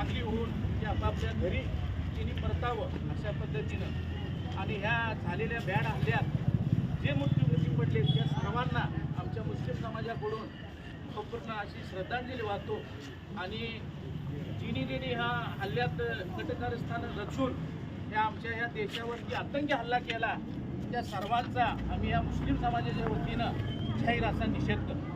चांगली होऊन ते आपापल्या घरी तिने परतावं अशा पद्धतीनं. आणि ह्या झालेल्या बॅड हल्ल्यात जे मृत्युमुखी पडले त्या सर्वांना आमच्या मुस्लिम समाजाकडून संपूर्ण अशी श्रद्धांजली वाहतो. आणि जिनी दिनी ह्या हल्ल्यात कटकारस्थानं रचून या आमच्या ह्या देशावरती आतंकी हल्ला केला त्या सर्वांचा आम्ही या मुस्लिम समाजाच्या वतीनं जाहीर असा निषेध करतो.